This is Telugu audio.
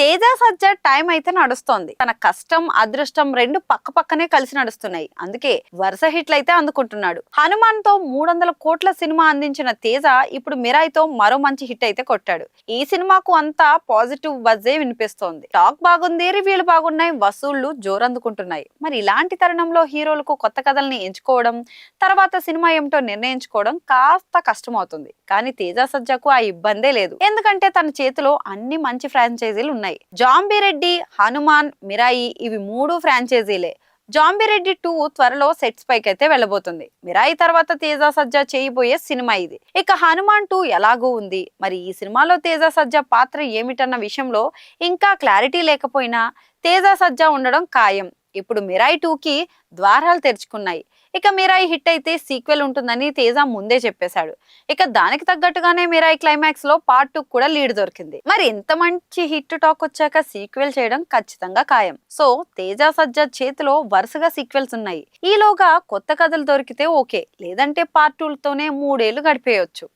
తేజ సజ్జ టైం అయితే నడుస్తోంది. తన కష్టం అదృష్టం రెండు పక్క పక్కనే కలిసి నడుస్తున్నాయి. అందుకే వరుస హిట్లు అయితే అందుకుంటున్నాడు. హనుమాన్తో మూడు వందల కోట్ల సినిమా అందించిన తేజ ఇప్పుడు మిరాయి తో మరో మంచి హిట్ అయితే కొట్టాడు. ఈ సినిమాకు అంతా పాజిటివ్ బజ్జే వినిపిస్తోంది. టాక్ బాగుంది రివ్యూలు బాగున్నాయి వసూళ్ళు జోరందుకుంటున్నాయి. మరి ఇలాంటి తరుణంలో హీరోలకు కొత్త కథల్ని ఎంచుకోవడం తర్వాత సినిమా ఏమిటో నిర్ణయించుకోవడం కాస్త కష్టమవుతుంది. కానీ తేజ సజ్జకు ఆ ఇబ్బందే లేదు. ఎందుకంటే తన చేతిలో అన్ని మంచి ఫ్రాంచైజీలు ఉన్నాయి. జాంబిరెడ్డి హనుమాన్ మిరాయి ఇవి మూడు ఫ్రాంచైజీలే. జాంబిరెడ్డి టూ త్వరలో సెట్స్ పైకి అయితే వెళ్ళబోతుంది. మిరాయి తర్వాత తేజ సజ్జా చేయబోయే సినిమా ఇది. ఇక హనుమాన్ టూ ఎలాగూ ఉంది? మరి ఈ సినిమాలో తేజ సజ్జా పాత్ర ఏమిటన్న విషయంలో ఇంకా క్లారిటీ లేకపోయినా తేజ సజ్జా ఉండడం ఖాయం. ఇప్పుడు మిరాయి టూకి ద్వారాలు తెరుచుకున్నాయి. ఇక మిరాయి హిట్ అయితే సీక్వెల్ ఉంటుందని తేజ ముందే చెప్పేశాడు. ఇక దానికి తగ్గట్టుగానే మిరాయి క్లైమాక్స్లో పార్ట్ టూ కూడా లీడ్ దొరికింది. మరి ఇంత మంచి హిట్ టాక్ వచ్చాక సీక్వెల్ చేయడం ఖచ్చితంగా ఖాయం. సో తేజ సజ్జా చేతిలో వరుసగా సీక్వెల్స్ ఉన్నాయి. ఈలోగా కొత్త కథలు దొరికితే ఓకే. లేదంటే పార్ట్ టూలతోనే మూడేళ్ళు గడిపేయొచ్చు.